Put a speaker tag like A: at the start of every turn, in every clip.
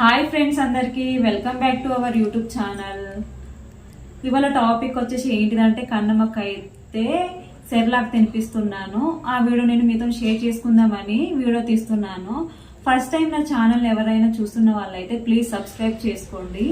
A: Hi friends అందరికి welcome back to our YouTube channel ఇవాళ topic వచ్చేసి ఏంటిదంటే కన్నమ్మక్క అయితే సెర్లాక్ తినిపిస్తున్నాను. ఆ వీడియో నేను మీతో షేర్ చేసుకుందామని వీడియో తీస్తున్నాను. ఫస్ట్ టైం నా ఛానల్ ఎవరైనా చూస్తున్న వాళ్ళైతే ప్లీజ్ సబ్స్క్రైబ్ చేసుకోండి.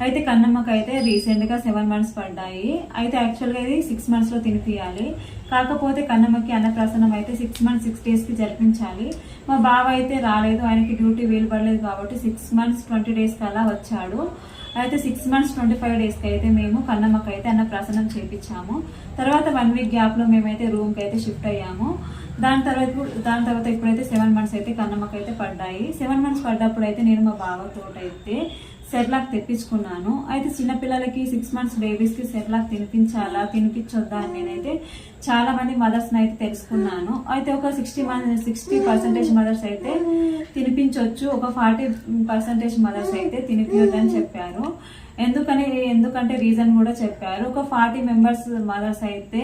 A: అయితే కన్నమ్మకి అయితే రీసెంట్గా సెవెన్ మంత్స్ పడ్డాయి. అయితే యాక్చువల్గా ఇది సిక్స్ మంత్స్లో తినిపియాలి. కాకపోతే కన్నమ్మకి అన్నప్రాసనం అయితే సిక్స్ మంత్స్ సిక్స్ డేస్కి జరిపించాలి. మా బావ అయితే రాలేదు. ఆయనకి డ్యూటీ వీలు పడలేదు కాబట్టి సిక్స్ మంత్స్ ట్వంటీ డేస్ కల్లా వచ్చాడు. అయితే సిక్స్ మంత్స్ ట్వంటీ ఫైవ్ డేస్కి అయితే మేము కన్నమ్మకి అయితే అన్నప్రాసనం చేపించాము. తర్వాత వన్ వీక్ గ్యాప్లో మేమైతే రూమ్కి అయితే షిఫ్ట్ అయ్యాము. దాని తర్వాత ఇప్పుడు- దాని తర్వాత ఇప్పుడైతే సెవెన్ మంత్స్ అయితే కన్నమ్మకి అయితే పడ్డాయి. సెవెన్ మంత్స్ పడ్డప్పుడు అయితే నేను మా బావతో అయితే సెర్లాక్ తెప్పించుకున్నాను. అయితే చిన్నపిల్లలకి సిక్స్ మంత్స్ బేబీస్కి సెర్లాక్ తినిపించాలా తినిపించొద్దా అని నేనైతే చాలా మంది మదర్స్ అయితే తెలుసుకున్నాను. అయితే ఒక సిక్స్టీ సిక్స్టీ పర్సెంటేజ్ మదర్స్ అయితే తినిపించవచ్చు ఒక ఫార్టీ పర్సెంటేజ్ మదర్స్ అయితే తినిపించొద్దని చెప్పారు. ఎందుకని ఎందుకంటే రీజన్ కూడా చెప్పారు. ఒక ఫార్టీ మెంబర్స్ మదర్స్ అయితే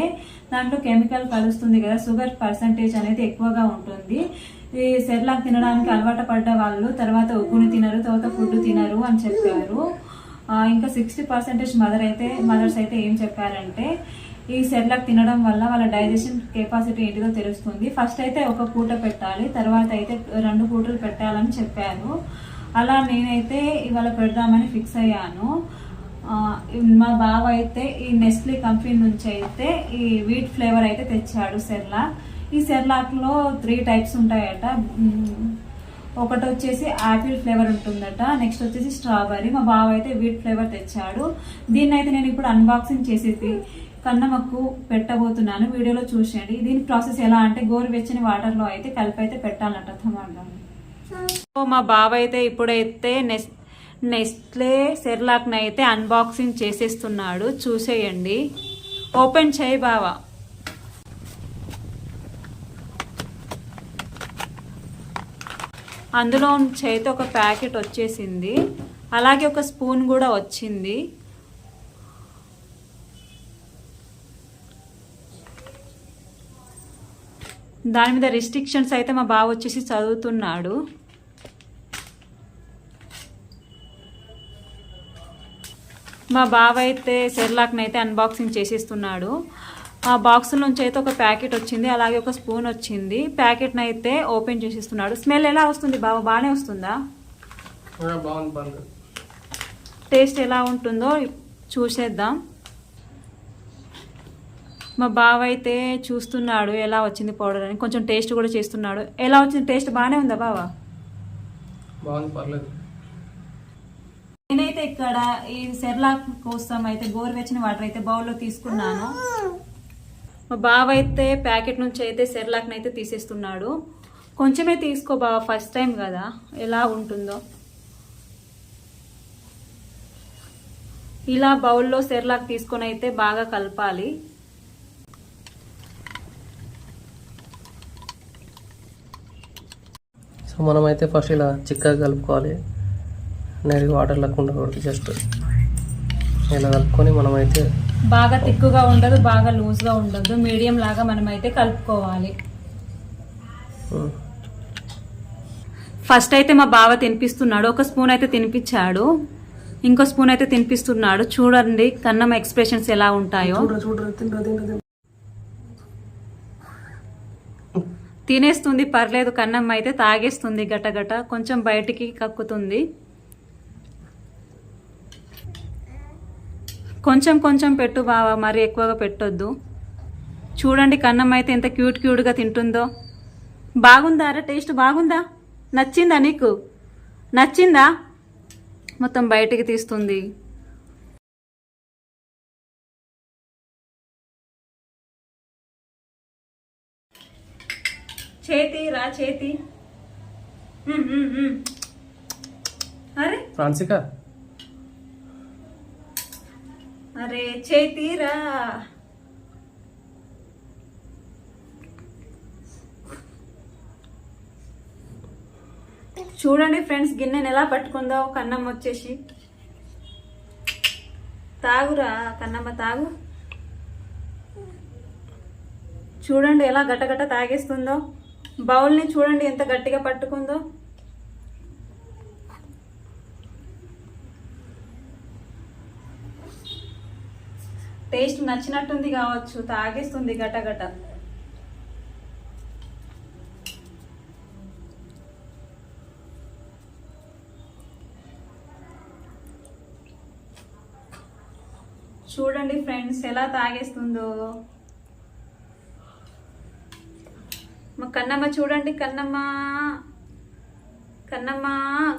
A: దాంట్లో కెమికల్ కలుస్తుంది కదా షుగర్ పర్సంటేజ్ అనేది ఎక్కువగా ఉంటుంది. ఈ సెర్లాక్ తినడానికి అలవాటు పడ్డ వాళ్ళు తర్వాత ఉగ్గుని తినరు తర్వాత ఫుడ్ తినరు అని చెప్పారు. ఇంకా సిక్స్టీ పర్సెంటేజ్ మదర్ అయితే మదర్స్ అయితే ఏం చెప్పారంటే ఈ సెర్లాక్ తినడం వల్ల వాళ్ళ డైజెషన్ కెపాసిటీ ఏంటిదో తెలుస్తుంది. ఫస్ట్ అయితే ఒక పూట పెట్టాలి తర్వాత అయితే రెండు పూటలు పెట్టాలని చెప్పారు. అలా నేనైతే ఇవాళ పెడదామని ఫిక్స్ అయ్యాను. మా బావ అయితే ఈ నెస్లీ కంపెనీ నుంచి అయితే ఈ వీట్ ఫ్లేవర్ అయితే తెచ్చాడు సెర్లాక్. ఈ సెర్లాక్లో త్రీ టైప్స్ ఉంటాయట. ఒకటి వచ్చేసి యాపిల్ ఫ్లేవర్ ఉంటుందట నెక్స్ట్ వచ్చేసి స్ట్రాబెర్రీ. మా బావ అయితే వీట్ ఫ్లేవర్ తెచ్చాడు. దీన్ని అయితే నేను ఇప్పుడు అన్బాక్సింగ్ చేసేసి కన్నమక్కు పెట్టబోతున్నాను. వీడియోలో చూసేయండి. దీని ప్రాసెస్ ఎలా అంటే గోరువెచ్చని వాటర్లో అయితే కలిపి అయితే పెట్టాలంట టమాటాలు సో మా బావ అయితే ఇప్పుడైతే నెస్ నెస్ట్లే సెర్లాక్ని అయితే అన్బాక్సింగ్ చేసేస్తున్నాడు. చూసేయండి. ఓపెన్ చేయి బావా. అందులో చేతి ఒక ప్యాకెట్ వచ్చేసింది. అలాగే ఒక స్పూన్ కూడా వచ్చింది. దాని మీద రిస్ట్రిక్షన్స్ అయితే మా బావ వచ్చేసి చదువుతున్నాడు. మా బావ అయితే సెర్లాక్ని అయితే అన్బాక్సింగ్ చేసేస్తున్నాడు. ఆ బాక్స్ నుంచి అయితే ఒక ప్యాకెట్ వచ్చింది అలాగే ఒక స్పూన్ వచ్చింది. ప్యాకెట్ని అయితే ఓపెన్ చేసేస్తున్నాడు. స్మెల్ ఎలా వస్తుంది బావ బాగానే వస్తుందా? టేస్ట్ ఎలా ఉంటుందో చూసేద్దాం. మా బావ అయితే చూస్తున్నాడు ఎలా వచ్చింది పౌడర్ అని. కొంచెం టేస్ట్ కూడా చేస్తున్నాడు. ఎలా వచ్చింది? టేస్ట్ బాగానే ఉందా బావ?
B: బాగుంది పర్లేదు.
A: నేనైతే ఇక్కడ ఈ సెర్లాక్ కోసం అయితే గోరువెచ్చని వాటర్ అయితే బౌల్లో తీసుకున్నాను. మా బావ అయితే ప్యాకెట్ నుంచి అయితే సెర్లాక్ని అయితే తీసేస్తున్నాడు. కొంచెమే తీసుకో బావ ఫస్ట్ టైం కదా. ఎలా ఉంటుందో. ఇలా బౌల్లో సెర్లాక్ తీసుకొని అయితే బాగా కలపాలి.
B: సో మనమైతే ఫస్ట్ ఇలా చిక్కగా కలుపుకోవాలి. నేరుగా వాటర్ లేకుండా జస్ట్ ఇలా కలుపుకొని మనమైతే
A: బాగా తిక్కుగా ఉండదు బాగా లూజ్గా ఉండదు. మీడియం లాగా మనం అయితే కలుపుకోవాలి. ఫస్ట్ అయితే మా బావ తినిపిస్తున్నాడు. ఒక స్పూన్ అయితే తినిపించాడు. ఇంకో స్పూన్ అయితే తినిపిస్తున్నాడు. చూడండి కన్నమ్మ ఎక్స్ప్రెషన్స్ ఎలా ఉంటాయో. తినేస్తుంది పర్లేదు కన్నమ్మ అయితే తాగేస్తుంది గటగట. కొంచెం బయటికి కక్కుతుంది. కొంచెం కొంచెం పెట్టు బావా మరి ఎక్కువగా పెట్టొద్దు. చూడండి కన్నం అయితే ఎంత క్యూట్ క్యూట్గా తింటుందో. బాగుందా రా టేస్ట్ బాగుందా? నచ్చిందా నీకు? నచ్చిందా? మొత్తం బయటికి తీస్తుంది. చేతి రా చేతి. అరే.
B: ఫ్రాన్సికా?
A: అరే చేతిరా. చూడండి ఫ్రెండ్స్ గిన్నెను ఎలా పట్టుకుందో కన్నమ్మ వచ్చేసి. తాగురా కన్నమ్మ తాగు. చూడండి ఎలా గట్టగట్ట తాగేస్తుందో. బౌల్ని చూడండి ఎంత గట్టిగా పట్టుకుందో. టేస్ట్ నచ్చినట్టుంది కావచ్చు తాగేస్తుంది గటగట చూడండి ఫ్రెండ్స్ ఎలా తాగేస్తుందో. మా కన్నమ్మ చూడండి కన్నమ్మ. కన్నమ్మ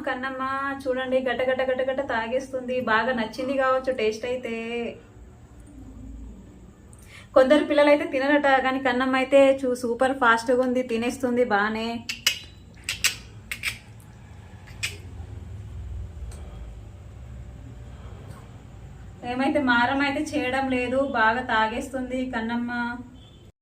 A: కన్నమ్మ చూడండి గట గట గట గట తాగేస్తుంది. బాగా నచ్చింది కావచ్చు టేస్ట్ అయితే. కొందరు పిల్లలు అయితే తినరట కానీ కన్నమ్మ అయితే చూ సూపర్ ఫాస్ట్గా ఉంది తినేస్తుంది బాగానే ఏమైతే మారం అయితే చేయడం లేదు బాగా తాగేస్తుంది కన్నమ్మ.